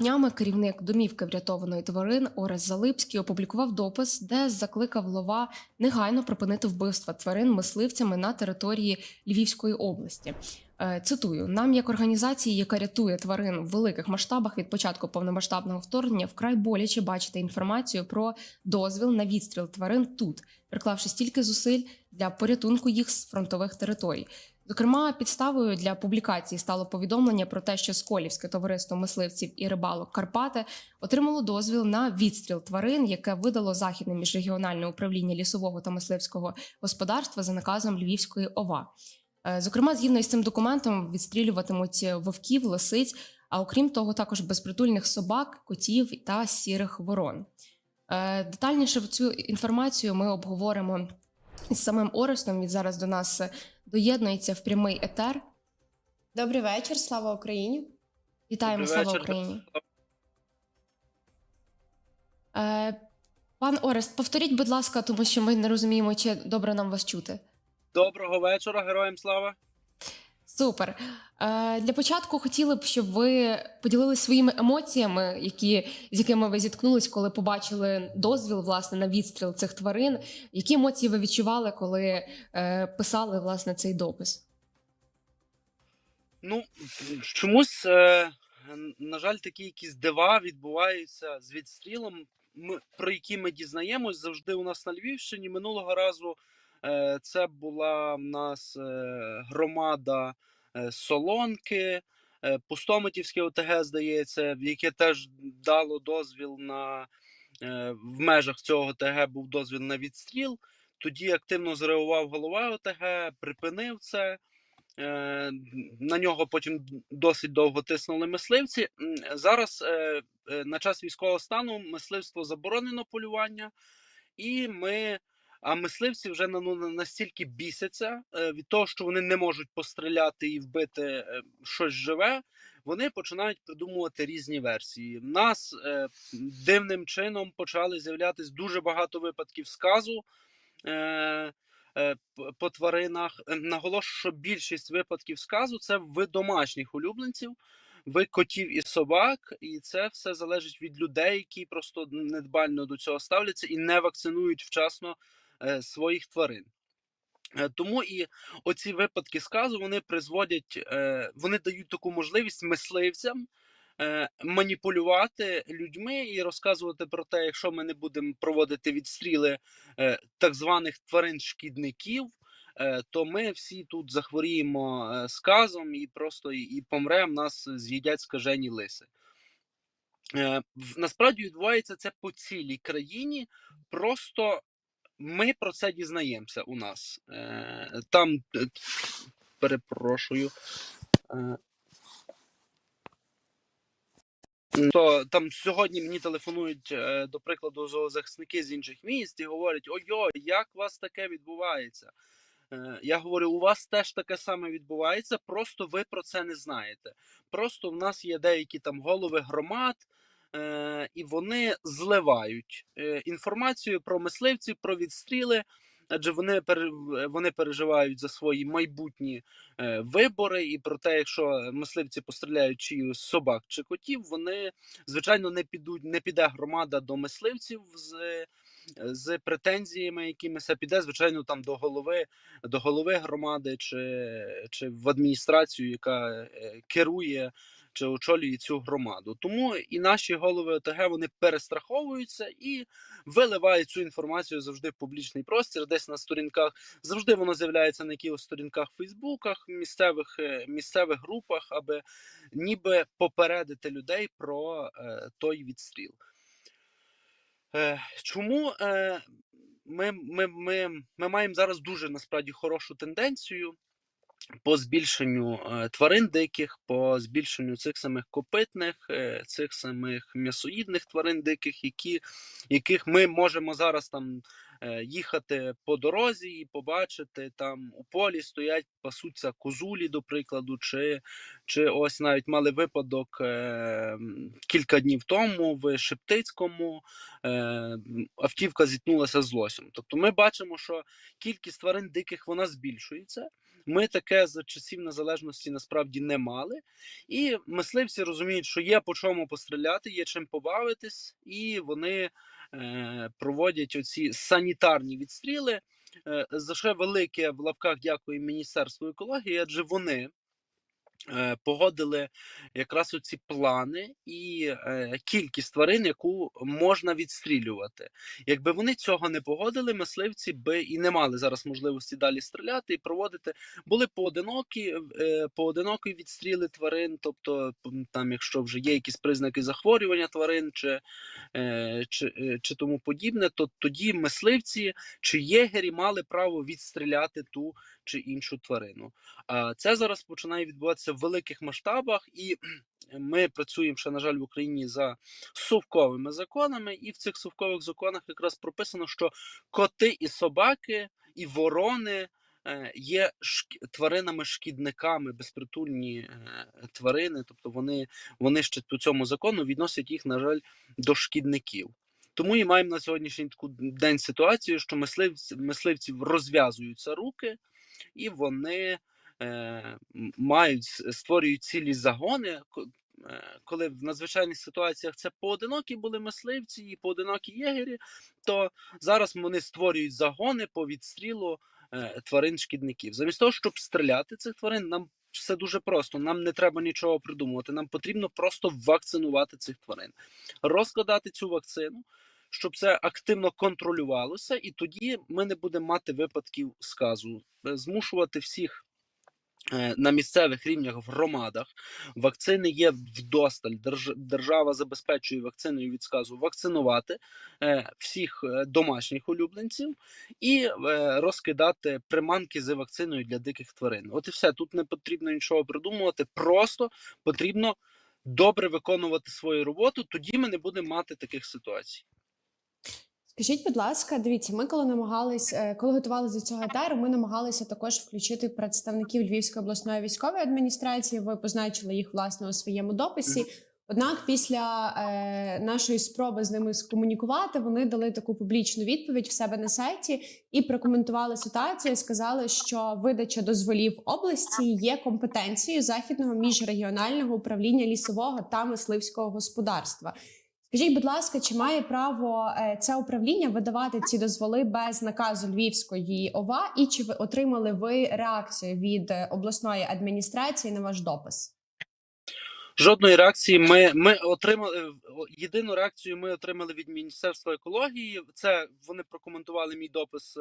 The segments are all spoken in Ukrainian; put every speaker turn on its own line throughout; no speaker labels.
Днями керівник домівки врятованої тварин Орес Залипський опублікував допис, де закликав лова негайно припинити вбивства тварин мисливцями на території Львівської області. Е, Цитую: нам, як організації, яка рятує тварин в великих масштабах від початку повномасштабного вторгнення, вкрай боляче бачити інформацію про дозвіл на відстріл тварин тут, приклавши стільки зусиль для порятунку їх з фронтових територій. Зокрема, підставою для публікації стало повідомлення про те, що Сколівське товариство мисливців і рибалок Карпати отримало дозвіл на відстріл тварин, яке видало західне міжрегіональне управління лісового та мисливського господарства за наказом Львівської ОВА. Е, Зокрема, згідно із цим документом, відстрілюватимуть вовків, лисиць, а окрім того, також безпритульних собак, котів та сірих ворон. Е, Детальніше цю інформацію ми обговоримо із самим Орестом. Він зараз до нас доєднується в прямий етер.
Добрий вечір, слава Україні.
Вітаємо,
Добрий
слава
вечір.
Україні. Е, Пан Орест, повторіть, будь ласка, тому що ми не розуміємо, чи добре нам вас чути.
Доброго вечора, героям слава.
Супер. Е, Для початку хотіли б, щоб ви поділилися своїми емоціями, які, з якими ви зіткнулись, коли побачили дозвіл власне на відстріл цих тварин. Які емоції ви відчували, коли е, писали власне цей допис?
Ну, чомусь, е, на жаль, такі якісь дива відбуваються з відстрілом, ми, про які ми дізнаємось завжди у нас на Львівщині. Минулого разу це була в нас е, громада е, Солонки, е, Пустомитівське ОТГ, здається, яке теж дало дозвіл на е, в межах цього ОТГ був дозвіл на відстріл. Тоді активно зреагував голова ОТГ, припинив це. Е, На нього потім досить довго тиснули мисливці. Зараз е, е, на час військового стану мисливство заборонено полювання, і ми. А мисливці вже ну, настільки бісяться е, від того, що вони не можуть постріляти і вбити е, щось живе. Вони починають придумувати різні версії. В нас е, дивним чином почали з'являтися дуже багато випадків сказу. Е, е, по тваринах. Е, Наголошую, що більшість випадків сказу це в домашніх улюбленців, в котів і собак, і це все залежить від людей, які просто недбально до цього ставляться і не вакцинують вчасно своїх тварин. Е, Тому і оці випадки сказу вони призводять, е, вони дають таку можливість мисливцям е, маніпулювати людьми і розказувати про те, якщо ми не будемо проводити відстріли е, так званих тварин-шкідників, е, то ми всі тут захворіємо е, сказом і просто і, помремо, нас з'їдять скажені лиси. Е, Насправді відбувається це по цілій країні. Просто ми про це дізнаємося у нас. Е, Там е, перепрошую. е, То там сьогодні мені телефонують, до прикладу, зоозахисники з інших міст і говорять: ой-ой, як у вас таке відбувається? Я говорю, у вас теж таке саме відбувається, просто ви про це не знаєте. Просто в нас є деякі там голови громад, і вони зливають е, інформацію про мисливців, про відстріли. Адже вони вони переживають за свої майбутні е, вибори, і про те, якщо мисливці постріляють чиюсь собак чи котів, вони звичайно не підуть, не піде громада до мисливців з, з претензіями, якимись, а піде, звичайно, там до голови, до голови громади чи, чи в адміністрацію, яка е, керує чи очолює цю громаду. Тому і наші голови ОТГ вони перестраховуються і виливають цю інформацію завжди в публічний простір, десь на сторінках. Завжди воно з'являється на якихось сторінках в Фейсбуках, місцевих, е, місцевих групах, аби ніби попередити людей про е, той відстріл. Е, чому ми, ми, ми, ми маємо зараз дуже насправді хорошу тенденцію по збільшенню е, тварин диких, по збільшенню цих самих копитних, е, цих самих м'ясоїдних тварин диких, які, яких ми можемо зараз там е, їхати по дорозі і побачити там у полі стоять, пасуться козулі, до прикладу, чи, чи ось навіть мали випадок кілька днів тому в Шептицькому автівка зіткнулася з лосем. Тобто ми бачимо, що кількість тварин диких вона збільшується. Ми таке за часів незалежності насправді не мали. І мисливці розуміють, що є по чому постріляти, є чим побавитись, і вони е, проводять оці санітарні відстріли. Е, за що велике в лапках дякую Міністерству екології, адже вони погодили якраз оці плани і е, кількість тварин, яку можна відстрілювати. Якби вони цього не погодили, мисливці би і не мали зараз можливості далі стріляти і проводити. Були поодинокі, е, поодинокі відстріли тварин, тобто там, якщо вже є якісь признаки захворювання тварин чи, е, чи, е, чи тому подібне, то тоді мисливці чи єгері мали право відстріляти ту чи іншу тварину. А це зараз починає відбуватися в великих масштабах, і ми працюємо ще, на жаль, в Україні за совковими законами, і в цих совкових законах якраз прописано, що коти і собаки, і ворони. е, Є тваринами-шкідниками, безпритульні е, тварини, тобто вони, вони ще по цьому закону відносять їх, на жаль, до шкідників. Тому і маємо на сьогоднішній таку день ситуацію, що мисливці, мисливців розв'язуються руки, і вони мають створюють цілі загони. е, Коли в надзвичайних ситуаціях це поодинокі були мисливці і поодинокі єгері, то зараз вони створюють загони по відстрілу е, тварин-шкідників. Замість того, щоб стріляти цих тварин, нам все дуже просто. Нам не треба нічого придумувати. Нам потрібно просто вакцинувати цих тварин, розкладати цю вакцину, щоб це активно контролювалося, і тоді ми не будемо мати випадків сказу, Е, змушувати всіх. Е, На місцевих рівнях в громадах вакцини є вдосталь. Держ- Держава забезпечує вакциною від сказу вакцинувати е, всіх е, домашніх улюбленців і розкидати приманки з вакциною для диких тварин. От і все. Тут не потрібно нічого придумувати, просто потрібно добре виконувати свою роботу. Тоді ми не будемо мати таких ситуацій.
Скажіть, будь ласка, дивіться, ми коли намагались, е, коли готувалися до цього етеру, ми намагалися також включити представників Львівської обласної військової адміністрації. Ви позначили їх власне у своєму дописі. Однак, після е, нашої спроби з ними скомунікувати, вони дали таку публічну відповідь в себе на сайті і прокоментували ситуацію. Сказали, що видача дозволів області є компетенцією західного міжрегіонального управління лісового та мисливського господарства. Скажіть, будь ласка, чи має право е, це управління видавати ці дозволи без наказу Львівської ОВА? І чи ви отримали ви реакцію від е, обласної адміністрації на ваш допис?
Жодної реакції ми, ми отримали єдину реакцію. Ми отримали від Міністерства екології. Це вони прокоментували мій допис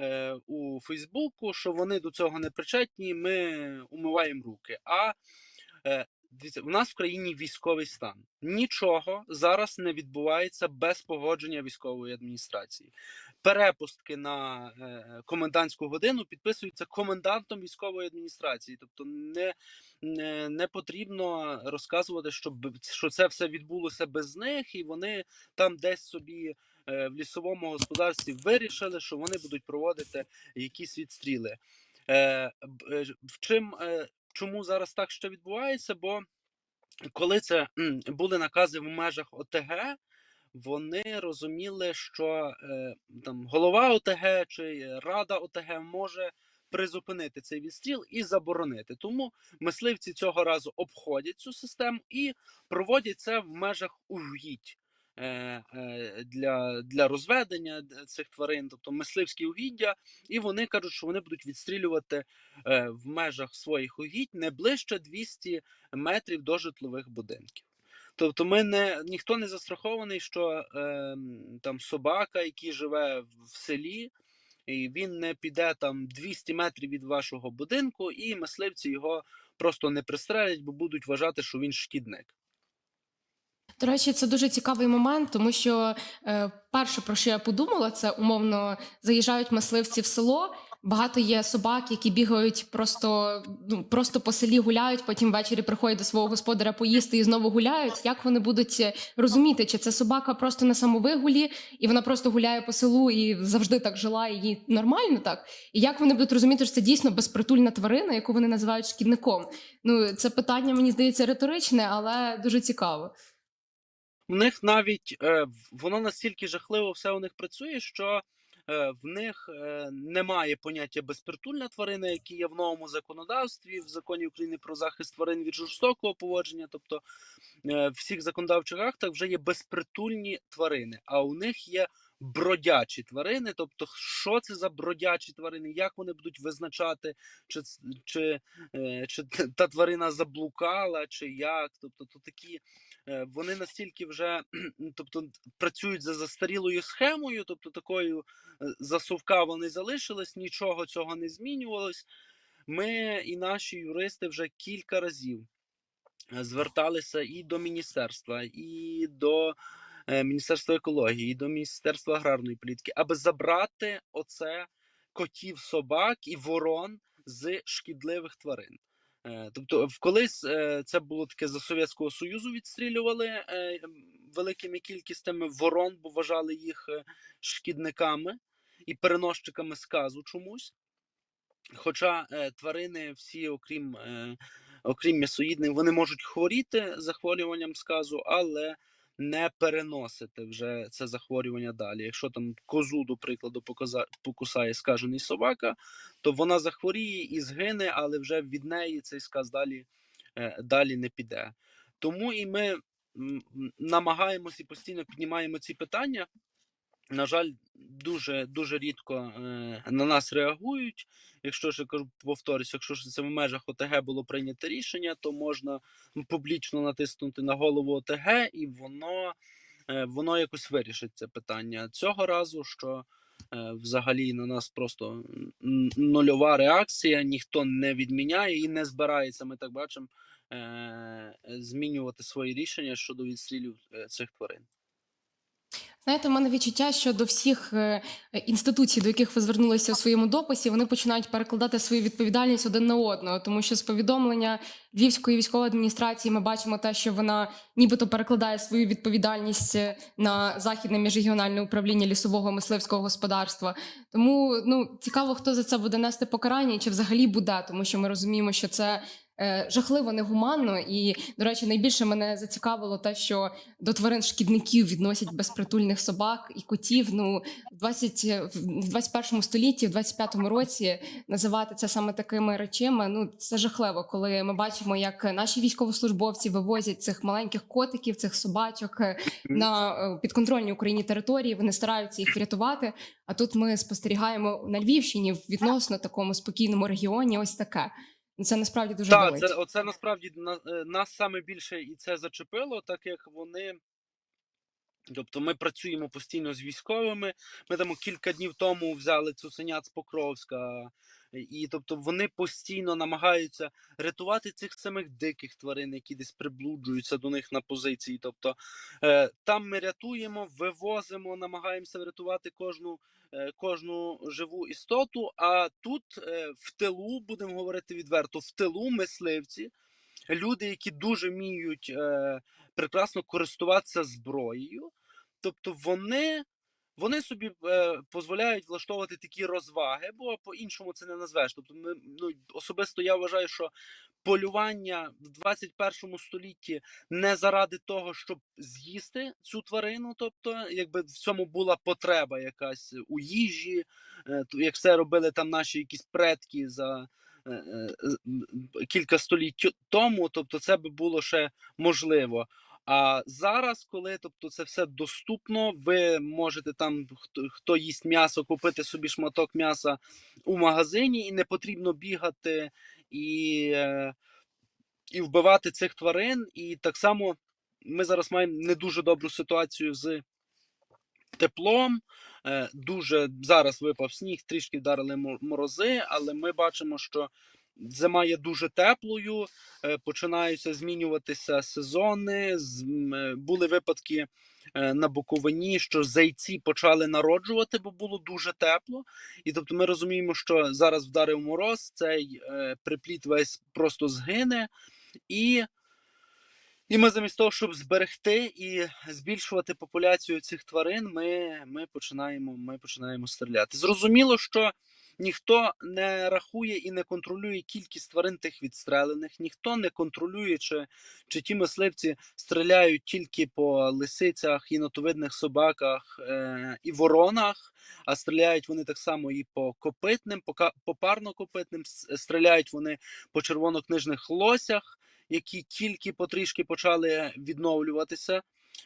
е, у Фейсбуку, що вони до цього не причетні. Ми умиваємо руки. А е, у нас в країні військовий стан. Нічого зараз не відбувається без погодження військової адміністрації. Перепустки на е, комендантську годину підписуються комендантом військової адміністрації, тобто не, не, не потрібно розказувати, що, що це все відбулося без них, і вони там десь собі е, в лісовому господарстві вирішили, що вони будуть проводити якісь відстріли. Е, е, чим, е, чому зараз так ще відбувається? Бо коли це були накази в межах ОТГ, вони розуміли, що е, там голова ОТГ чи рада ОТГ може призупинити цей відстріл і заборонити. Тому мисливці цього разу обходять цю систему і проводять це в межах угідь. Е, е, Для, для розведення цих тварин, тобто мисливські угіддя, і вони кажуть, що вони будуть відстрілювати е, в межах своїх угідь не ближче 200 метрів до житлових будинків. Тобто, ми не ніхто не застрахований, що е, там собака, який живе в селі, і він не піде там 200 метрів від вашого будинку, і мисливці його просто не пристрелять, бо будуть вважати, що він шкідник.
До речі, це дуже цікавий момент, тому що е, перше, про що я подумала, це умовно заїжджають мисливці в село. Багато є собак, які бігають просто, ну, просто по селі гуляють, потім ввечері приходять до свого господаря поїсти і знову гуляють. Як вони будуть е, розуміти, чи це собака просто на самовигулі, і вона просто гуляє по селу і завжди так жила, і їй нормально так? І як вони будуть розуміти, що це дійсно безпритульна тварина, яку вони називають шкідником? Ну, це питання, мені здається, риторичне, але дуже цікаво.
У них навіть е, воно настільки жахливо все у них працює, що е, в них е, немає поняття безпритульна тварина, які є в новому законодавстві, в законі України про захист тварин від жорстокого поводження. Тобто в всіх законодавчих актах вже є безпритульні тварини, а у них є бродячі тварини. Тобто, що це за бродячі тварини, як вони будуть визначати, чи, чи, е, чи та тварина заблукала, чи як. Тобто, то такі. е, Вони настільки вже тобто, працюють за застарілою схемою, тобто такою е, засувка вони залишились, нічого цього не змінювалось. Ми і наші юристи вже кілька разів зверталися і до міністерства, і до Міністерства екології, до Міністерства аграрної політики, аби забрати оце котів, собак і ворон з шкідливих тварин. Е, Тобто, колись е, це було таке за Совєтського Союзу відстрілювали е, великими кількістями ворон, бо вважали їх е, шкідниками і переносчиками сказу чомусь. Хоча е, тварини всі, окрім, е, окрім м'ясоїдних, вони можуть хворіти захворюванням сказу, але не переносити вже це захворювання далі. Якщо там козу, до прикладу, покусає скажений собака, то вона захворіє і згине, але вже від неї цей сказ далі, е, далі не піде. Тому і ми намагаємося і постійно піднімаємо ці питання. На жаль, дуже дуже рідко е, на нас реагують. Якщо ж кажу, повторюсь, якщо ж це в межах ОТГ було прийнято рішення, то можна публічно натиснути на голову ОТГ, і воно, е, воно якось вирішить це питання. Цього разу, що е, взагалі на нас просто нульова реакція, ніхто не відміняє і не збирається. Ми так бачимо е, змінювати свої рішення щодо відстрілів е, цих тварин.
Знаєте, у мене відчуття, що до всіх е, інституцій, до яких ви звернулися у своєму дописі, вони починають перекладати свою відповідальність один на одного, тому що з повідомлення Львівської військової адміністрації ми бачимо те, що вона нібито перекладає свою відповідальність е, на західне міжрегіональне управління лісового мисливського господарства. Тому ну цікаво, хто за це буде нести покарання, чи взагалі буде, тому що ми розуміємо, що це. Е, Жахливо негуманно, і до речі, найбільше мене зацікавило те, що до тварин шкідників відносять безпритульних собак і котів. Ну, в 20, в 21 столітті, в 25-му році називати це саме такими речами. Ну це жахливо, коли ми бачимо, як наші військовослужбовці вивозять цих маленьких котиків, цих собачок е, на е, підконтрольній Україні території. Вони стараються їх врятувати. А тут ми спостерігаємо на Львівщині в відносно такому спокійному регіоні. Ось таке. Ну, Це насправді дуже
Так,
болить.
це оце насправді на- е, нас саме більше і це зачепило, так як вони. Тобто ми працюємо постійно з військовими. Ми там кілька днів тому взяли цуценят з Покровська, і тобто вони постійно намагаються рятувати цих самих диких тварин, які десь приблуджуються до них на позиції. Тобто е, там ми рятуємо, вивозимо, намагаємося врятувати кожну, е, кожну живу істоту. А тут е, в тилу, будемо говорити відверто, в тилу мисливці, люди, які дуже вміють е, прекрасно користуватися зброєю. Тобто вони, вони собі е, дозволяють влаштовувати такі розваги, бо по-іншому це не назвеш. Тобто, ми, ну, особисто я вважаю, що полювання в 21 столітті не заради того, щоб з'їсти цю тварину, тобто, якби в цьому була потреба якась у їжі, е, як це робили там наші якісь предки за. Е, е, Кілька століть тому, тобто це би було ще можливо. А зараз, коли тобто це все доступно, ви можете там, хто, хто їсть м'ясо, купити собі шматок м'яса у магазині, і не потрібно бігати і, е, і вбивати цих тварин. І так само ми зараз маємо не дуже добру ситуацію з теплом. Е, Дуже зараз випав сніг, трішки вдарили морози, але ми бачимо, що зима є дуже теплою, е, починаються змінюватися сезони. е, Були випадки на Буковині, що зайці почали народжувати, бо було дуже тепло. І тобто ми розуміємо, що зараз вдарив мороз, цей припліт весь просто згине. І і ми замість того, щоб зберегти і збільшувати популяцію цих тварин, ми, ми, починаємо, ми починаємо стріляти. Зрозуміло, що ніхто не рахує і не контролює кількість тварин тих відстрелених, ніхто не контролює, чи, чи ті мисливці стріляють тільки по лисицях, інотовидних собаках е, і воронах, а стріляють вони так само і по копитним, по, по парнокопитним, стріляють вони по червонокнижних лосях, які тільки потрішки почали відновлюватися.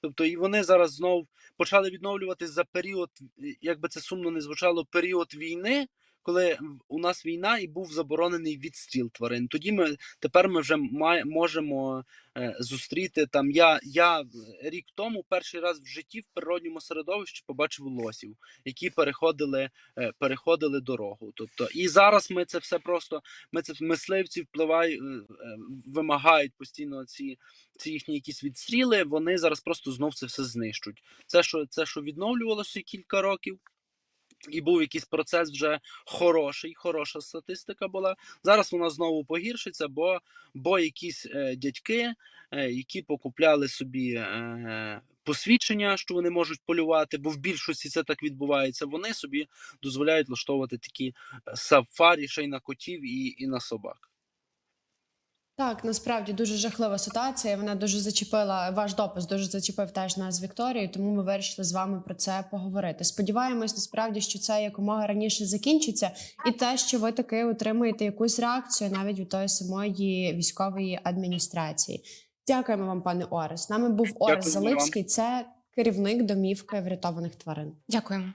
Тобто і вони зараз знов почали відновлюватися за період, як би це сумно не звучало, період війни, коли у нас війна і був заборонений відстріл тварин. Тоді ми тепер ми вже має, можемо е, зустріти там. Я, я рік тому перший раз в житті в природньому середовищі побачив лосів, які переходили, е, переходили дорогу. Тобто, і зараз ми це все просто ми це мисливці впливають, вимагають постійно ці, ці їхні якісь відстріли. Вони зараз просто знов це все знищують. Це що, це що відновлювалося кілька років. І був якийсь процес вже хороший, хороша статистика була. Зараз вона знову погіршиться, бо, бо якісь е, дядьки, е, які покупляли собі е, посвідчення, що вони можуть полювати, бо в більшості це так відбувається. Вони собі дозволяють влаштовувати такі е, сафарі ще й на котів і, і на собак.
Так, насправді дуже жахлива ситуація. Вона дуже зачепила ваш допис, дуже зачепив теж нас з Вікторією, тому ми вирішили з вами про це поговорити. Сподіваємось, насправді, що це якомога раніше закінчиться, і те, що ви таки отримаєте якусь реакцію навіть від тої самої військової адміністрації. Дякуємо вам, пане Орес. З нами був Орес
Дякую вам.
Залипський, це керівник домівки врятованих тварин.
Дякуємо.